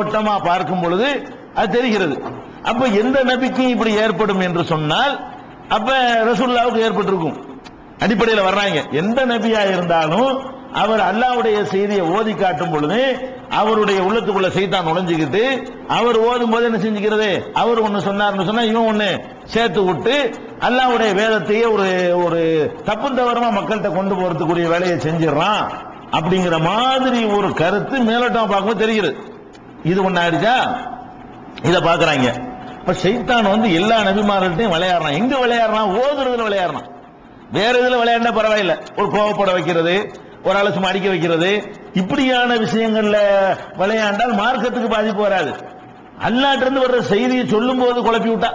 ஓட்டமா பார்க்கும் பொழுது அது தெரிகிறது. அப்ப எந்த நபிக்கும் இப்படி ஏற்படும் என்று சொன்னால் அப்ப ரசூல்லாவுக்கு ஏற்பட்டிருக்கும். அடிப்படையில் வர்றாங்க. எந்த நபியா இருந்தாலும் அவர் அல்லாவுடைய செய்தியை ஓதி காட்டும் பொழுது அவருடைய உள்ளத்துக்குள்ள செய்தான் நுழைஞ்சுக்கிட்டு அவர் ஓதும் போது என்ன செஞ்சுக்கிறது? அவர் ஒன்னு சொன்னார்னு சொன்னா இவன் ஒன்னு சேர்த்து விட்டு அல்லாவுடைய வேதத்தையே ஒரு ஒரு தப்பு தவறமா மக்கள்கிட்ட கொண்டு போறதுக்குரிய வேலையை செஞ்சிடறான். அப்படிங்கிற மாதிரி ஒரு கருத்து மேலோட்டம் பார்க்கும்போது தெரிகிறது. இது ஒண்ணு இதை இத பாக்குறாங்க இப்ப சைத்தான் வந்து எல்லா நபிமார்கள்ட்டையும் விளையாடுறான். எங்க விளையாடுறான்? ஓதுறதுல விளையாடுறான். வேற இதுல விளையாடினா பரவாயில்ல. ஒரு கோவப்பட வைக்கிறது ஒரு ஆளை சும்மா அடிக்க வைக்கிறது. இப்படியான விஷயங்கள்ல விளையாண்டால் மார்க்கத்துக்கு பாதிப்பு வராது. அல்லாட்டிருந்து வர்ற செய்தியை சொல்லும் போது குழப்பி விட்டா.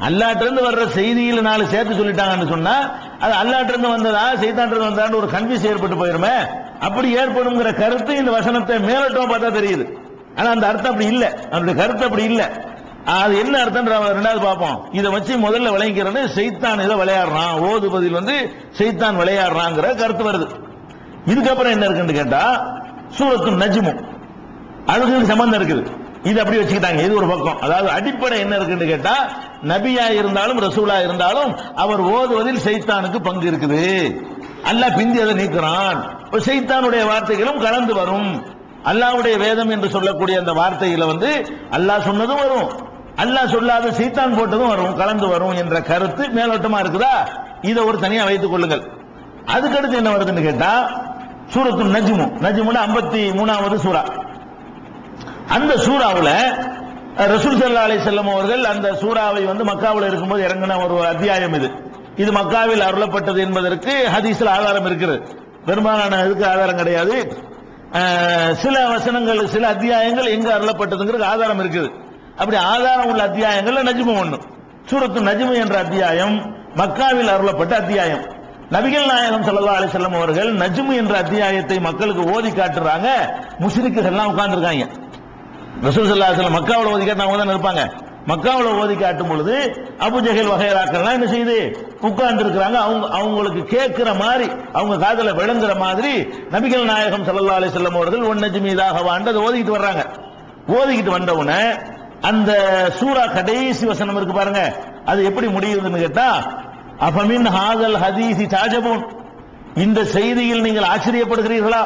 அல்லாட்டிருந்து வர்ற செய்தியில நாலு சேர்த்து சொல்லிட்டாங்கன்னு சொன்னா அது அல்லாட்டிருந்து வந்ததா செய்தாண்டிருந்து வந்தான்னு ஒரு கன்ஃபியூஸ் ஏற்பட்டு போயிருமே. அப்படி ஏற்படுங்கிற கருத்து இந்த வசனத்தை மேலட்டும் பார்த்தா தெரியுது. ஆனா அந்த அர்த்தம் அப்படி இல்ல. அந்த கருத்து அப்படி இல்ல. அது என்ன அர்த்தம் ரெண்டாவது பார்ப்போம். இதை வச்சு முதல்ல விளங்கிக்கிறது செய்தான் இதை விளையாடுறான். ஓது பதில் வந்து செய்தான் விளையாடுறாங்கிற கருத்து வருது. இதுக்கப்புறம் என்ன இருக்குன்னு கேட்டா சூரத்து நஜ்மு. அதுக்கு சம்பந்தம் இருக்குது. இது அப்படி வச்சுக்கிட்டாங்க. இது ஒரு பக்கம். அதாவது அடிப்படை என்ன இருக்குன்னு கேட்டா நபியா இருந்தாலும் ரசூலா இருந்தாலும் அவர் ஓதுவதில் சைத்தானுக்கு பங்கு இருக்குது. அல்ல பிந்தி அதை நீக்கிறான். இப்ப சைத்தானுடைய வார்த்தைகளும் கலந்து வரும். அல்லாவுடைய வேதம் என்று சொல்லக்கூடிய அந்த வார்த்தையில வந்து அல்லாஹ் சொன்னதும் வரும். அல்லாஹ் சொல்லாத சீத்தான் போட்டதும் வரும் கலந்து வரும் என்ற கருத்து மேலோட்டமா இருக்குதா? இதை ஒரு தனியா வைத்துக் கொள்ளுங்கள். அதுக்கடுத்து என்ன வருதுன்னு கேட்டா சூரத்து நஜ்மு. நஜ்முல ஐம்பத்தி மூணாவது சூரா அந்த சூறாவில் ரசூல் சல்லா அலி செல்லம் அவர்கள் அந்த சூறாவை வந்து மக்காவில் இருக்கும்போது இறங்கின ஒரு அத்தியாயம் இது. இது மக்காவில் அருளப்பட்டது என்பதற்கு ஹதீஸில் ஆதாரம் இருக்கிறது பெரும்பாலான இதுக்கு ஆதாரம் கிடையாது. சில வசனங்கள் சில அத்தியாயங்கள் எங்க அருளப்பட்டதுங்கிறது ஆதாரம் இருக்குது. அப்படி ஆதாரம் உள்ள அத்தியாயங்கள்ல நஜ்மு ஒண்ணு. சூரத்து நஜ்மு என்ற அத்தியாயம் மக்காவில் அருளப்பட்ட அத்தியாயம். நபிகள் நாயகம் சல்லா அலைஹி வஸல்லம் அவர்கள் நஜ்மு என்ற அத்தியாயத்தை மக்களுக்கு ஓதி காட்டுறாங்க. முஸ்லிக்குகள்லாம் உட்கார்ந்துருக்காங்க. ரசூல் சல்லா அலைஹி ஓதி காட்டினா அவங்க தான் இருப்பாங்க. மக்காவுல ஓதி காட்டும் பொழுது அபுஜகல் வகைராக்கள்லாம் என்ன செய்யுது உட்கார்ந்து இருக்கிறாங்க அவங்க அவங்களுக்கு கேட்கிற மாதிரி அவங்க காதல விளங்குற மாதிரி நபிகள் நாயகம் சல்லா அலி செல்லம் அவர்கள் ஒன்னஜி மீதாக வாண்டு அதை ஓதிக்கிட்டு வர்றாங்க. ஓதிக்கிட்டு வந்த உடனே அந்த சூரா கடைசி வசனம் இருக்கு பாருங்க. அது எப்படி முடியுதுன்னு கேட்டா அபமின் ஹாதல் ஹதீசி தாஜபூன் இந்த செய்தியில் நீங்கள் ஆச்சரியப்படுகிறீர்களா?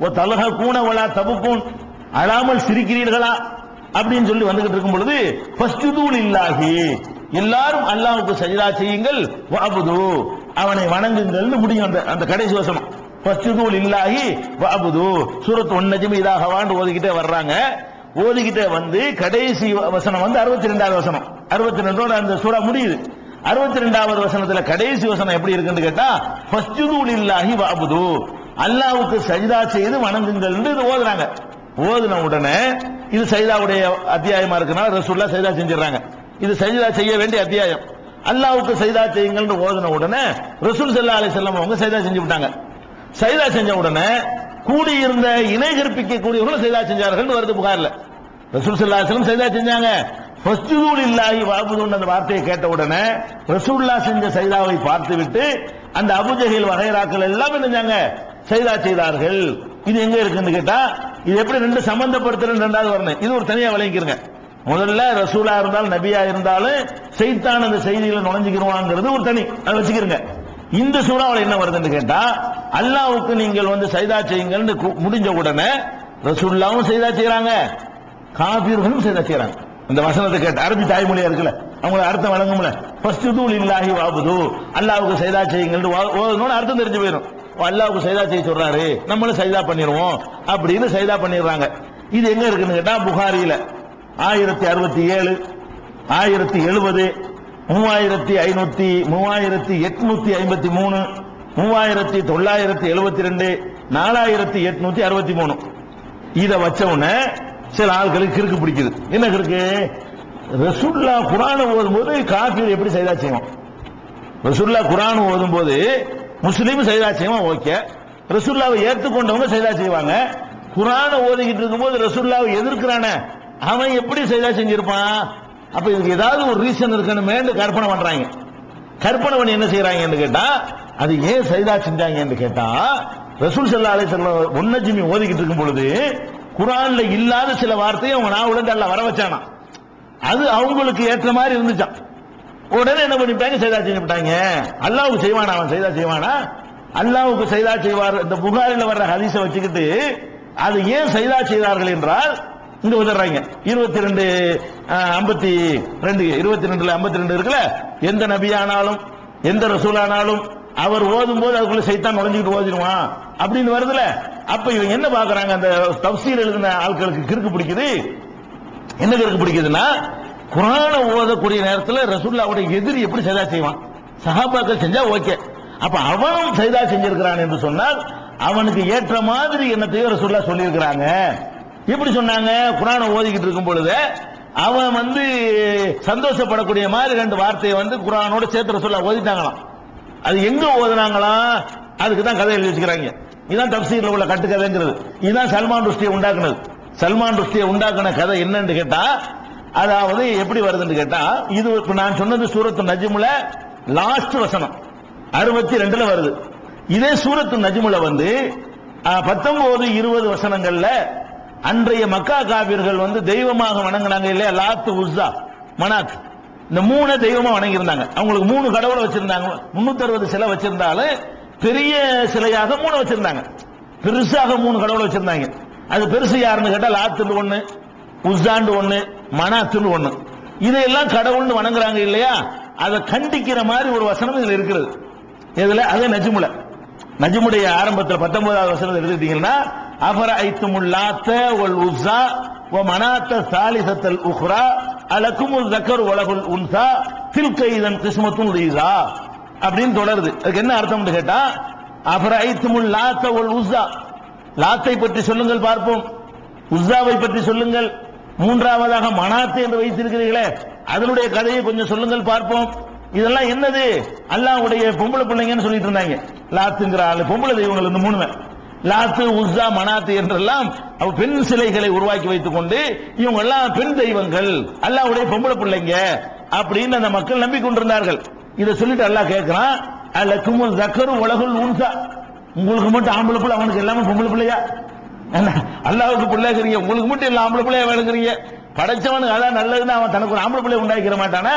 ஓ தலக கூணவளா தபுக்கூன் அழாமல் சிரிக்கிறீர்களா? அப்படின்னு சொல்லி வந்துகிட்டு இருக்கும் பொழுது ஃபஸ்ஜுதூல் இல்லாஹி எல்லாரும் அல்லாவுக்கு சஜிதா செய்யுங்கள் வாபுது அவனை வணங்குங்கள்னு முடியும் அந்த அந்த கடைசி வசனம். ஃபஸ்ஜுதூல் இல்லாஹி வாபுது சூரத் ஒன்னஜும் நஜ்மி இதாக வாண்டு ஓதிக்கிட்டே வர்றாங்க. ஓதிக்கிட்டே வந்து கடைசி வசனம் வந்து அறுபத்தி ரெண்டாவது வசனம். அறுபத்தி ரெண்டோட அந்த சூறா முடியுது. அறுபத்தி ரெண்டாவது வசனத்துல கடைசி வசனம் எப்படி இருக்குன்னு கேட்டா ஃபஸ்ஜுதூல் இல்லாஹி வாபுது அல்லாவுக்கு சஜிதா செய்து வணங்குங்கள் ஓதுறாங்க. ஓதுன உடனே இது சைதாவுடைய அத்தியாயமா இருக்கிறனால ரசூல்லா சைதா செஞ்சிடறாங்க. இது சைதா செய்ய வேண்டிய அத்தியாயம். அல்லாவுக்கு சைதா செய்யுங்கள்னு ஓதுன உடனே ரசூல் ஸல்லல்லாஹு அலி செல்லம் அவங்க சைதா செஞ்சு விட்டாங்க. சைதா செஞ்ச உடனே கூடியிருந்த இணை கற்பிக்க கூடியவர்களும் சைதா செஞ்சார்கள் வருது புகார்ல. ரசூல் ஸல்லல்லாஹு அலைஹி சைதா செஞ்சாங்க. ஃபஸ்ஜுதூல் இல்லாஹி வாபுதுன்னு அந்த வார்த்தையை கேட்ட உடனே ரசூல்லா செஞ்ச சைதாவை பார்த்துவிட்டு அந்த அபுஜஹில் வகைராக்கள் எல்லாம் என்ன செஞ்சாங்க? சைதா செய்தார்கள். இது எங்க இருக்குன்னு கேட்டா இது எப்படி ரெண்டு சம்பந்தப்படுத்துறது ரெண்டாவது வரணும். இது ஒரு தனியா விளங்கிக்கிறங்க முதல்ல ரசூலா இருந்தாலும் நபியா இருந்தாலும் செய்தான் அந்த செய்தியில நுழைஞ்சுக்கிறோங்கிறது ஒரு தனி. அதை வச்சுக்கிறங்க இந்த சூறாவில் என்ன வருதுன்னு கேட்டா அல்லாவுக்கு நீங்கள் வந்து சைதா செய்யுங்கன்னு கு- முடிஞ்ச உடனே ரசூல்லாவும் சைதா செய்யறாங்க காபீர்களும் சைதா செய்யறாங்க இந்த வசனத்தை கேட்டு அரபி தாய்மொழியா இருக்குல்ல அவங்களுக்கு அர்த்தம் வழங்கும்ல. ஃபர்ஸ்ட் தூள் இல்லாஹி வாபுது அல்லாவுக்கு சைதா செய்யுங்கள்னு ஓ- ஓதணும்னு அர்த்தம் தெரிஞ்சு போயிடும் அல்லாவுக்கு சைதா செய்ய சொல்றாரு. நம்மளும் சைதா பண்ணிடுவோம் அப்படின்னு சைதா பண்ணிடுறாங்க. இது எங்க இருக்குன்னு கேட்டா புகாரியில. ஆயிரத்தி அறுபத்தி ஏழு ஆயிரத்தி எழுபது மூவாயிரத்தி ஐநூத்தி மூவாயிரத்தி எட்நூத்தி ஐம்பத்தி மூணு மூவாயிரத்தி தொள்ளாயிரத்தி எழுபத்தி ரெண்டு நாலாயிரத்தி எட்நூத்தி அறுபத்தி மூணு. இத வச்ச உடனே சில ஆள்களுக்கு கிறுக்கு பிடிக்குது. என்ன கிறுக்கு? ரசூல்லா ஓதும் ஓதும்போது காஃபீர் எப்படி சைதா செய்வோம் ரசுல்லா குரான் ஓதும்போது முஸ்லீம் சைதா செய்வான் ஓகே. ரசுல்லாவை ஏற்றுக்கொண்டவங்க சைதா செய்வாங்க. குரான ஓதிக்கிட்டு இருக்கும்போது ரசுல்லாவை எதிர்க்கிறான அவன் எப்படி சைதா செஞ்சிருப்பான்? அப்ப இதுக்கு ஏதாவது ஒரு ரீசன் இருக்கணுமேன்னு கற்பனை பண்றாங்க. கற்பனை பண்ணி என்ன செய்யறாங்கன்னு கேட்டா அது ஏன் சைதா செஞ்சாங்கன்னு கேட்டா ரசூல் சல்லா அலை செல்லம் ஒன்னஜிமி ஓதிக்கிட்டு இருக்கும் பொழுது குரான்ல இல்லாத சில வார்த்தையை அவங்க நான் இருந்து வர வச்சானா அது அவங்களுக்கு ஏற்ற மாதிரி இருந்துச்சான் உடனே என்ன பண்ணிட்டாங்க செய்தா செஞ்சுட்டாங்க அல்லாவுக்கு செய்வானா? அவன் செய்தா செய்வானா? அல்லாவுக்கு செய்தா செய்வார் இந்த புகாரில் வர்ற ஹதீஸை வச்சுக்கிட்டு அது ஏன் செய்தா செய்தார்கள் என்றால் இங்க உதறாங்க இருபத்தி ரெண்டு ஐம்பத்தி ரெண்டு இருபத்தி ரெண்டுல ஐம்பத்தி ரெண்டு இருக்குல்ல? எந்த நபியானாலும் எந்த ரசூலானாலும் அவர் ஓதும் போது அதுக்குள்ள சைத்தான் நுழைஞ்சுக்கிட்டு ஓதிடுவான் அப்படின்னு வருதுல அப்ப இவங்க என்ன பாக்குறாங்க அந்த தப்சீர் எழுதின ஆட்களுக்கு கிறுக்கு பிடிக்குது. என்ன கிறுக்கு பிடிக்குதுன்னா குரான ஓதக்கூடிய நேரத்தில் ரசூல்லாவுடைய எதிரி எப்படி சைதா செய்வான்? சஹாபாக்கள் செஞ்சா ஓகே. அப்ப அவனும் சைதா செஞ்சிருக்கிறான் என்று சொன்னால் அவனுக்கு ஏற்ற மாதிரி என்னத்தையோ ரசூல்லா சொல்லியிருக்கிறாங்க. எப்படி சொன்னாங்க குரானை ஓதிக்கிட்டு இருக்கும் பொழுது அவன் வந்து சந்தோஷப்படக்கூடிய மாதிரி ரெண்டு வார்த்தையை வந்து குரானோட சேர்த்து ரசூல்லா ஓதிட்டாங்களாம். அது எங்க ஓதுனாங்களாம் அதுக்கு தான் கதை எழுதி வச்சுக்கிறாங்க. இதுதான் தப்சீரில் உள்ள கட்டுக்கதைங்கிறது. இதுதான் சல்மான் ருஷ்டியை உண்டாக்குனது. சல்மான் ருஷ்டியை உண்டாக்குன கதை என்னன்னு கேட்டா அதாவது எப்படி வருதுன்னு கேட்டா இது இப்ப நான் சொன்னது சூரத்து நஜ்முல லாஸ்ட் வசனம். அறுபத்தி ரெண்டுல வருது. இதே சூரத்து நஜ்முல வந்து பத்தொன்பது இருபது வசனங்கள்ல அன்றைய மக்கா காவியர்கள் வந்து தெய்வமாக வணங்கினாங்க இல்லையா? லாத்து உஸ்ஸா மனாத் இந்த மூணு தெய்வமா வணங்கியிருந்தாங்க. அவங்களுக்கு மூணு கடவுளை வச்சிருந்தாங்க. முன்னூத்தி அறுபது சிலை வச்சிருந்தாலும் பெரிய சிலையாக மூணு வச்சிருந்தாங்க. பெருசாக மூணு கடவுளை வச்சிருந்தாங்க. அது பெருசு யாருன்னு கேட்டா லாத்துன்னு ஒண்ணு உஸ்தாண்டு ஒண்ணு மனாத்துன்னு ஒண்ணு. இதையெல்லாம் கடவுள்னு வணங்குறாங்க இல்லையா? அதை கண்டிக்கிற மாதிரி ஒரு வசனம் இதுல இருக்கிறது. இதுல அது நஜ்முல. நஜ்முடைய ஆரம்பத்தில் பத்தொன்பதாவது வசனம் எடுத்துக்கிட்டீங்கன்னா அபர ஐத்துமுல்லாத்த ஒல் உஸ்ஸா ஓ மனாத்த சாலிசத்தல் உஹ்ரா அலக்குமுல் தக்கர் உலகுல் உன்சா தில்க இதன் கிஸ்மத்தும் ரீசா அப்படின்னு தொடருது. அதுக்கு என்ன அர்த்தம்னு கேட்டா அபர ஐத்துமுல் லாத்த ஒல் உஸ்ஸா. லாத்தை பற்றி சொல்லுங்கள் பார்ப்போம். உஸ்ஸாவை பற்றி சொல்லுங்கள். மூன்றாவதாக மனாத்து என்று வைத்திருக்கிறீர்களே அதனுடைய கதையை கொஞ்சம் சொல்லுங்கள் பார்ப்போம். இதெல்லாம் என்னது? அல்லாஹ்வுடைய பொம்பளை பிள்ளைங்கன்னு சொல்லிட்டு இருந்தாங்க. லாத்துங்கிற ஆளு பொம்பளை தெய்வங்கள் இந்த மூணுமே. லாத்து உஸ்ஸா மனாத்து என்றெல்லாம் அவ பெண் சிலைகளை உருவாக்கி வைத்துக் கொண்டு இவங்க எல்லாம் பெண் தெய்வங்கள் அல்லாவுடைய பொம்பளை பிள்ளைங்க அப்படின்னு அந்த மக்கள் நம்பிக்கொண்டிருந்தார்கள். இதை சொல்லிட்டு அல்லாஹ் கேட்கிறான் அல்லக்கும் தக்கரும் உலகுல் உன்சா. உங்களுக்கு மட்டும் ஆம்பளை பிள்ளை அவனுக்கு எல்லாமே பொம்பளை பிள்ளையா? அல்லாவுக்கு பிள்ளைக்கிறீங்க உங்களுக்கு மட்டும் இல்லை ஆம்பளை பிள்ளைய வேணுங்கிறீங்க. படைச்சவனுக்கு அதான் நல்லதுன்னு அவன் தனக்கு ஒரு ஆம்பளை பிள்ளை உண்டாக்கிற மாட்டானா?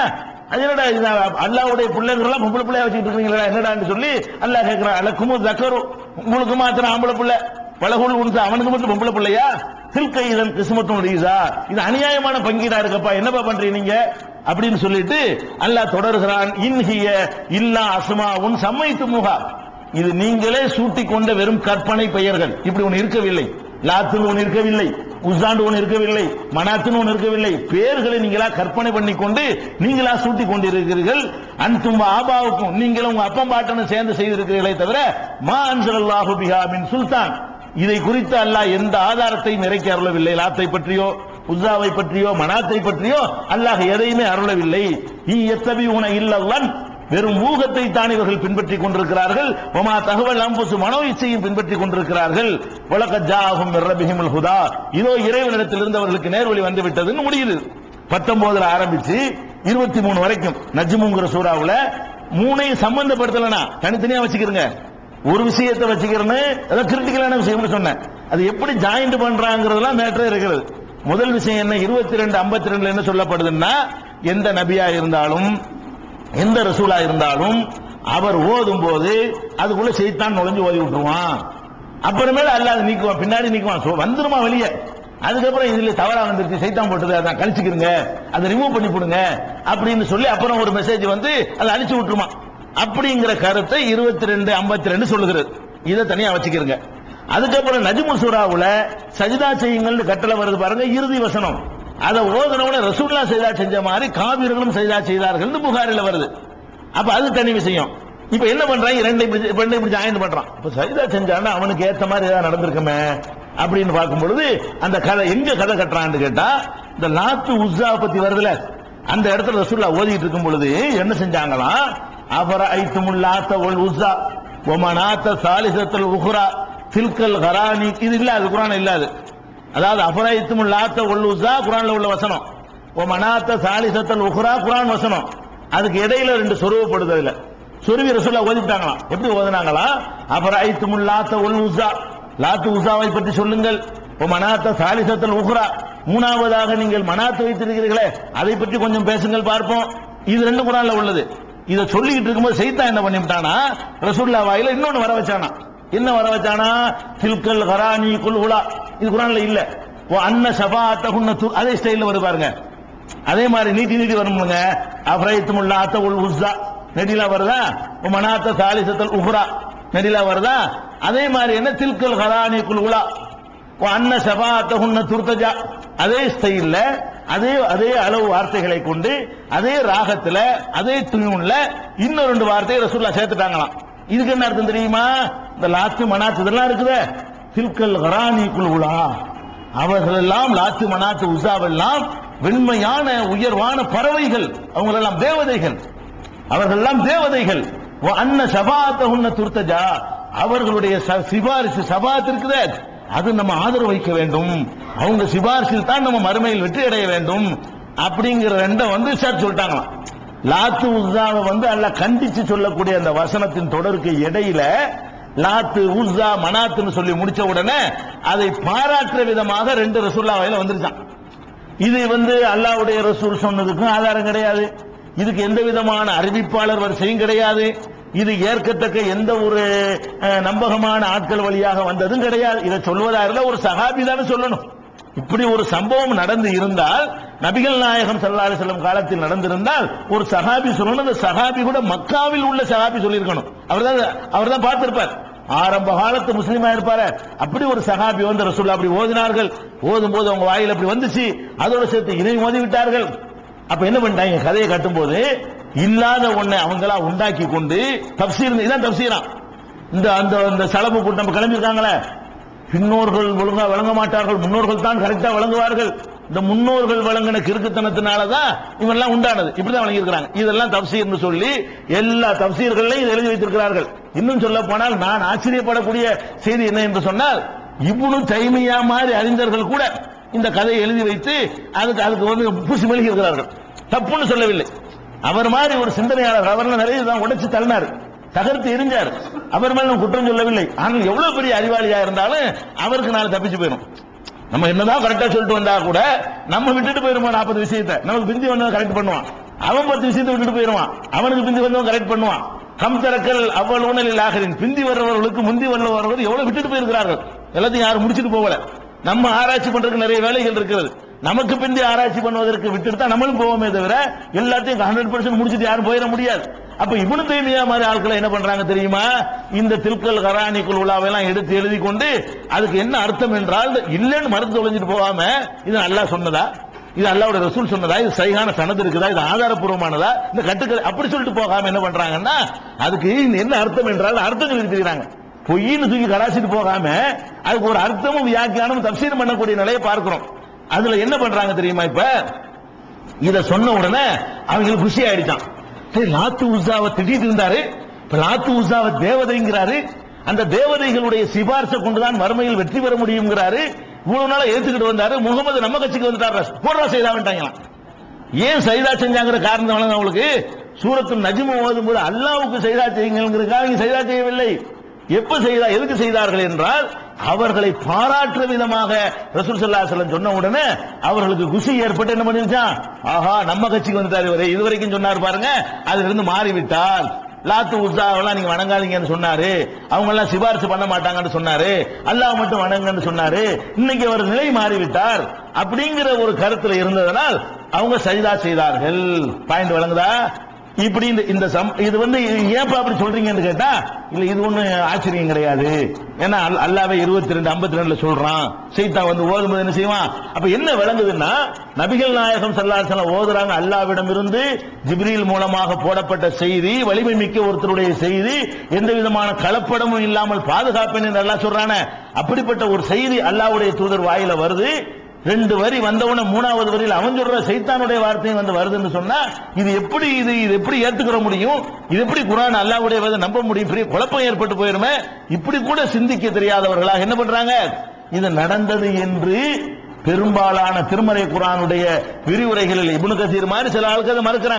அது என்னடா இது? அல்லாவுடைய பிள்ளைங்கிறலாம் பொம்பளை பிள்ளைய வச்சுட்டு இருக்கீங்களா என்னடான்னு சொல்லி அல்லாஹ் கேட்கிறான் குமு தக்கரு. உங்களுக்கு மாத்திரம் ஆம்பளை பிள்ளை. பலகுள் உண்டு அவனுக்கு மட்டும் பொம்பளை பிள்ளையா? தில்கை இதன் கிஸ்மத்தும் ரீசா. இது அநியாயமான பங்கீடா இருக்கப்பா. என்னப்பா பண்றீங்க நீங்க? அப்படின்னு சொல்லிட்டு அல்லாஹ் தொடர்கிறான். இன்ஹிய இல்லா அசுமா உன் சம்மைத்து முகா. இது நீங்களே சூட்டி கொண்ட வெறும் கற்பனை பெயர்கள். இப்படி ஒன்று இருக்கவில்லை. லாத்துன்னு ஒன்று இருக்கவில்லை. உசாண்டு ஒன்று இருக்கவில்லை. மனாத்துன்னு ஒன்று இருக்கவில்லை. பெயர்களை நீங்களா கற்பனை பண்ணி கொண்டு நீங்களா சூட்டி கொண்டிருக்கிறீர்கள் அன்தும் ஆபாவுக்கும் நீங்களும் உங்க அப்பம் பாட்டனும் சேர்ந்து செய்திருக்கிறீர்களே தவிர மா அன்சல்லாஹு பிஹாபின் சுல்தான். இதை குறித்து அல்லாஹ் எந்த ஆதாரத்தையும் இறக்கி அருளவில்லை. லாத்தை பற்றியோ உசாவை பற்றியோ மனாத்தை பற்றியோ அல்லாஹ் எதையுமே அருளவில்லை. ஈ உன வெறும் ஊகத்தை தான் இவர்கள் பின்பற்றிக் கொண்டிருக்கிறார்கள். ஒமா தகவல் அம்புசு மனோ இச்சையும் பின்பற்றிக் கொண்டிருக்கிறார்கள். உலக ஜாகும் ரபிஹிமுல் ஹுதா. இதோ இறைவனிடத்திலிருந்து அவர்களுக்கு நேர்வழி வந்துவிட்டதுன்னு முடியுது. பத்தொன்பதுல ஆரம்பிச்சு இருபத்தி மூணு வரைக்கும் நஜ்முங்கிற சூறாவுல மூணையும் சம்பந்தப்படுத்தலனா? தனித்தனியா வச்சுக்கிறங்க. ஒரு விஷயத்தை வச்சுக்கிறேன்னு ஏதோ கிரிட்டிக்கலான விஷயம்னு சொன்னேன். அது எப்படி ஜாயிண்ட் பண்றாங்கிறதுலாம் மேட்டரே இருக்கிறது முதல் விஷயம் என்ன? இருபத்தி ரெண்டு ஐம்பத்தி ரெண்டுல என்ன சொல்லப்படுதுன்னா எந்த நபியா இருந்தாலும் எந்த ரசூலா இருந்தாலும் அவர் ஓதும் போது அதுக்குள்ள செய்தான் நுழைஞ்சு ஓதி விட்டுருவான். அப்புறமேல அல்லாத நீக்குவான் பின்னாடி நீக்குவான். சோ, வந்துருமா வெளியே? அதுக்கப்புறம் இதுல தவறா வந்துருச்சு சைத்தான் போட்டது அதான் கழிச்சுக்கிறங்க அதை ரிமூவ் பண்ணி போடுங்க அப்படின்னு சொல்லி அப்புறம் ஒரு மெசேஜ் வந்து அதை அழிச்சு விட்டுருமா. அப்படிங்கிற கருத்தை இருபத்தி ரெண்டு ஐம்பத்தி ரெண்டு சொல்லுகிறது. இதை தனியா வச்சுக்கிறங்க அதுக்கப்புறம் நஜ்மு சூறாவுல சஜிதா செய்யுங்கள்னு கட்டளை வருது பாருங்க இறுதி வசனம். அதை ஓதுனவன ரசூல்லா செய்தா செஞ்ச மாதிரி காவிர்களும் செய்தா செய்தார்கள் புகாரில் வருது. அப்ப அது தனி விஷயம். இப்ப என்ன பண்றாங்க? ரெண்டு பெண்ணை பிடிச்சி ரெண்டு பண்றான். இப்ப சஜிதா செஞ்சான்னா அவனுக்கு ஏத்த மாதிரி ஏதாவது நடந்திருக்குமே அப்படின்னு பார்க்கும் பொழுது அந்த கதை எங்க கதை கட்டுறான்னு கேட்டா இந்த லாத்து உஸ்ஸா பத்தி வருதுல. அந்த இடத்துல ரசூல்லா ஓதிட்டு இருக்கும் பொழுது என்ன செஞ்சாங்களாம் அவர ஐத்துமுல் லாத்த ஒல் உஸ்ஸா ஒமனாத்த சாலிசத்தல் உஹுரா தில்கல் கரானி. இது இல்ல அது குரான் இல்லாது அதாவது அபராயித்தும் லாத்த ஒல் குரான்ல உள்ள வசனம். ஓ மனாத்த சாலிசத்தல் உஹ்ரா குரான் வசனம். அதுக்கு இடையில ரெண்டு சொருவப்படுது அதுல. சொருவி ரசூல்லா ஓதிட்டாங்களாம் எப்படி ஓதுனாங்களா? அபராயித்தும் லாத்த ஒல் லாத்து உசாவை பற்றி சொல்லுங்கள். ஓ மனாத்த சாலிசத்தல் உஹ்ரா. மூணாவதாக நீங்கள் மனாத்து வைத்திருக்கிறீர்களே அதை பற்றி கொஞ்சம் பேசுங்கள் பார்ப்போம். இது ரெண்டு குரான்ல உள்ளது. இதை சொல்லிக்கிட்டு இருக்கும்போது செய்தா என்ன பண்ணிவிட்டானா? ரசூல்லா வாயில இன்னொன்னு வர வச்சானா? என்ன வர வச்சானா? தில்கல் ஹரானி குல்ஹுலா இது குரான்ல இல்ல. ஓ அன்ன சபாத்தகுன்ன து அதே ஸ்டைல்ல வருது பாருங்க. அதே மாதிரி நீட்டி நீட்டி வருமுங்க அஃப்ரைத்துமுல்லா அத்த உல் உஸ்ஸா. நெடிலா வருதா? ஓ மனாத்த சாலிசத்தல் உஹ்ரா. நெடிலா வருதா? அதே மாதிரி என்ன? தில்கல் ஹரானி குல்ஹுலா ஓ அன்ன சபாத்தகுன்ன துர்தஜா. அதே ஸ்டைல்ல அதே அதே அளவு வார்த்தைகளை கொண்டு அதே ராகத்துல அதே துணிவுல இன்னும் ரெண்டு வார்த்தையை ரசூல்லா சேர்த்துட்டாங்களாம். இதுக்கு என்ன அர்த்தம் தெரியுமா? இந்த லாத்து மனாத்து இதெல்லாம் இருக்குதே. தில்கல் ஹரானி குழுவுலா. அவர்கள் எல்லாம் லாத்து மனாத்து உசாவெல்லாம் வெண்மையான உயர்வான பறவைகள். அவங்களெல்லாம் தேவதைகள். அவர்கள் எல்லாம் தேவதைகள் அன்ன சபாத்த உன்ன துர்த்தஜா. அவர்களுடைய ச- சிபாரிசு சபாத் இருக்குதே. அது நம்ம ஆதரவு வைக்க வேண்டும். அவங்க சிபாரிசில் தான் நம்ம மறுமையில் வெற்றி அடைய வேண்டும். அப்படிங்கிற ரெண்டை வந்து சார் சொல்லிட்டாங்களாம். லாத்து உஸ்ஸாவை வந்து அல்ல கண்டிச்சு சொல்லக்கூடிய அந்த வசனத்தின் தொடருக்கு இடையில லாத்து உஸ்ஸா மனாத்துன்னு சொல்லி முடிச்ச உடனே அதை பாராட்டுற விதமாக ரெண்டு ரசூல்லாவையில வந்துருச்சான். இது வந்து அல்லாவுடைய ரசூல் சொன்னதுக்கும் ஆதாரம் கிடையாது. இதுக்கு எந்த விதமான அறிவிப்பாளர் வரிசையும் கிடையாது. இது ஏற்கத்தக்க எந்த ஒரு நம்பகமான ஆட்கள் வழியாக வந்ததும் கிடையாது. இதை சொல்வதா இருந்தால் ஒரு சகாபி தானே சொல்லணும். இப்படி ஒரு சம்பவம் நடந்து இருந்தால் நபிகள் நாயகம் ஸல்லல்லாஹு செல்லும் காலத்தில் நடந்திருந்தால் ஒரு சஹாபி சொல்லணும் அந்த சஹாபி கூட மக்காவில் உள்ள சஹாபி சொல்லியிருக்கணும். அவர்தான் அவர்தான் பார்த்திருப்பார். ஆரம்ப காலத்து முஸ்லீமா இருப்பாரு. அப்படி ஒரு சகாபி வந்து ரசூல்லா அப்படி ஓதினார்கள். ஓதும் போது அவங்க வாயில் அப்படி வந்துச்சு. அதோட சேர்த்து இதை மோதி விட்டார்கள். அப்ப என்ன பண்ணிட்டாங்க? கதையை கட்டும்போது இல்லாத ஒன்னை அவங்களா உண்டாக்கி கொண்டு தப்சீர் இதான் தப்சீரா. இந்த அந்த அந்த சலப்பு கூட்டம் நம்ம கிளம்பியிருக்காங்களே. பின்னோர்கள் ஒழுங்கா வழங்க மாட்டார்கள் முன்னோர்கள் தான் கரெக்டா வழங்குவார்கள். இந்த முன்னோர்கள் வழங்கின கிறுக்குத்தனத்தினாலதான் இவெல்லாம் உண்டானது. இப்படிதான் வழங்கியிருக்கிறாங்க. இதெல்லாம் தப்சீர்னு சொல்லி எல்லா தப்சீர்களையும் இதை எழுதி வைத்திருக்கிறார்கள். இன்னும் சொல்ல போனால் நான் ஆச்சரியப்படக்கூடிய செய்தி என்ன என்று சொன்னால் இவ்வளவு தைமையா மாதிரி அறிஞர்கள் கூட இந்த கதையை எழுதி வைத்து அதுக்கு அதுக்கு வந்து பூசி மெழுகி இருக்கிறார்கள். தப்புன்னு சொல்லவில்லை. அவர் மாதிரி ஒரு சிந்தனையாளர் அவர் நிறைய தான் உடைச்சு தள்ளினார். தகர்த்து எரிஞ்சார். அவர் மேல குற்றம் சொல்லவில்லை. ஆனால் எவ்வளவு பெரிய அறிவாளியா இருந்தாலும் அவருக்கு நாளை தப்பிச்சு போயிடும் நம்ம என்னதான் கரெக்டா சொல்லிட்டு வந்தா கூட நம்ம விட்டுட்டு போயிருவோம் நாற்பது விஷயத்தை? நமக்கு பிந்தி வந்தவன் கரெக்ட் பண்ணுவான். அவன் பத்து விஷயத்தை விட்டுட்டு போயிருவான். அவனுக்கு பிந்தி வந்தவன் கரெக்ட் பண்ணுவான். கம் திறக்கல் அவ்வளவு ஊழலில் ஆகிறேன் பிந்தி வர்றவர்களுக்கு முந்தி வர்றவர்கள் எவ்வளவு விட்டுட்டு போயிருக்கிறார்கள்? எல்லாத்தையும் யாரும் முடிச்சுட்டு போகல. நம்ம ஆராய்ச்சி பண்றதுக்கு நிறைய வேலைகள் இருக்கிறது. நமக்கு பிந்தி ஆராய்ச்சி பண்ணுவதற்கு விட்டுட்டு தான் நம்மளும் போவோமே தவிர எல்லாத்தையும் ஹண்ட்ரட் பர்சன்ட் முடிச்சிட்டு யாரும் போயிட முடியாது. அப்ப இவனு தூய்மையா மாதிரி ஆட்களை என்ன பண்றாங்க தெரியுமா? இந்த திருக்கல் கராணிக்குள் உலாவெல்லாம் எடுத்து எழுதி கொண்டு அதுக்கு என்ன அர்த்தம் என்றால் இல்லைன்னு மருந்து தொலைஞ்சிட்டு போகாம இது நல்லா சொன்னதா? இது அல்லாவோட ரசூல் சொன்னதா? இது சரியான சனது இருக்குதா? இது ஆதாரப்பூர்வமானதா இந்த கட்டுக்கள் அப்படி சொல்லிட்டு போகாம என்ன பண்றாங்கன்னா அதுக்கு என்ன அர்த்தம் என்றால் அர்த்தங்கள் தெரியுறாங்க. பொய்ன்னு தூக்கி கலாச்சிட்டு போகாம அதுக்கு ஒரு அர்த்தமும் வியாக்கியானமும் தப்சீரம் பண்ணக்கூடிய நிலையை பார்க்கிறோம். அதுல என்ன பண்றாங்க தெரியுமா இப்ப? இத சொன்ன உடனே அவங்களுக்கு குஷி ஆயிடுச்சான் சரி லாத்து உசாவை திட்டிட்டு இருந்தாரு. இப்ப லாத்து உசாவை தேவதைங்கிறாரு. அந்த தேவதைகளுடைய சிபாரிசை கொண்டுதான் வறுமையில் வெற்றி பெற முடியுங்கிறாரு. இவ்வளவு நாளா ஏத்துக்கிட்டு வந்தாரு. முகமது நம்ம கட்சிக்கு வந்துட்டாரு. போடுறா செய்தா வேண்டாங்களாம் ஏன் சைதா செஞ்சாங்கிற காரணம் அவங்களுக்கு சூரத்து நஜ்மு ஓதும் போது அல்லாவுக்கு சைதா செய்யுங்கிறதுக்காக இங்க சைதா செய்யவில்லை. எப்ப செய்தா எதுக்கு செய்தார்கள் என்றால் அவர்களை பாராட்டுற விதமாக ரசூல் சல்லா செல்லம் சொன்ன உடனே அவர்களுக்கு குசி ஏற்பட்டு என்ன பண்ணிருச்சான்? ஆஹா நம்ம கட்சிக்கு வந்துட்டாரு இவரு. இதுவரைக்கும் சொன்னார் பாருங்க. அதுல இருந்து மாறிவிட்டார் லாத்து உசாவெல்லாம் நீங்க வணங்காதீங்கன்னு சொன்னாரு. அவங்க எல்லாம் சிபாரிசு பண்ண மாட்டாங்கன்னு சொன்னாரு. அல்லாஹ் மட்டும் வணங்கன்னு சொன்னாரு. இன்னைக்கு அவர் நிலை மாறிவிட்டார். அப்படிங்கிற ஒரு கருத்துல இருந்ததனால் அவங்க சரிதா செய்தார்கள். பாயிண்ட் வழங்குதா? இப்படி இந்த இந்த சம் இது வந்து ஏப்பா அப்படி சொல்றீங்கன்னு கேட்டா இல்ல இது ஒண்ணு ஆச்சரியம் கிடையாது. ஏன்னா அல்- அல்லாவே இருபத்தி ரெண்டு ஐம்பத்தி ரெண்டுல சொல்றான். சீதா வந்து ஓதும்போது என்ன செய்வான்? அப்ப என்ன விளங்குதுன்னா நபிகள் நாயகம் சல்லாசலம் ஓதுறாங்க அல்லாவிடம் இருந்து ஜிப்ரீல் மூலமாக போடப்பட்ட செய்தி வலிமை மிக்க ஒருத்தருடைய செய்தி எந்த விதமான கலப்படமும் இல்லாமல் பாதுகாப்பேன் என்று அல்லாஹ் சொல்றானே. அப்படிப்பட்ட ஒரு செய்தி அல்லாவுடைய தூதர் வாயில வருது. ரெண்டு வரி வந்தவன மூணாவது வரியில் அவன் சொல்ற சைத்தானுடைய வார்த்தையும் வந்து வருதுன்னு சொன்னா இது எப்படி இது இது எப்படி ஏத்துக்கிற முடியும்? இது எப்படி குரான் அல்லாவுடைய நம்ப முடியும்? பெரிய குழப்பம் ஏற்பட்டு போயிருமே. இப்படி கூட சிந்திக்க தெரியாதவர்களாக என்ன பண்றாங்க? இது நடந்தது என்று பெரும்பாலான திருமறை குரானுடைய விரிவுரைகளில் இபுனு கசீர் மாதிரி சில ஆட்கள் அதை மறுக்கிறாங்க.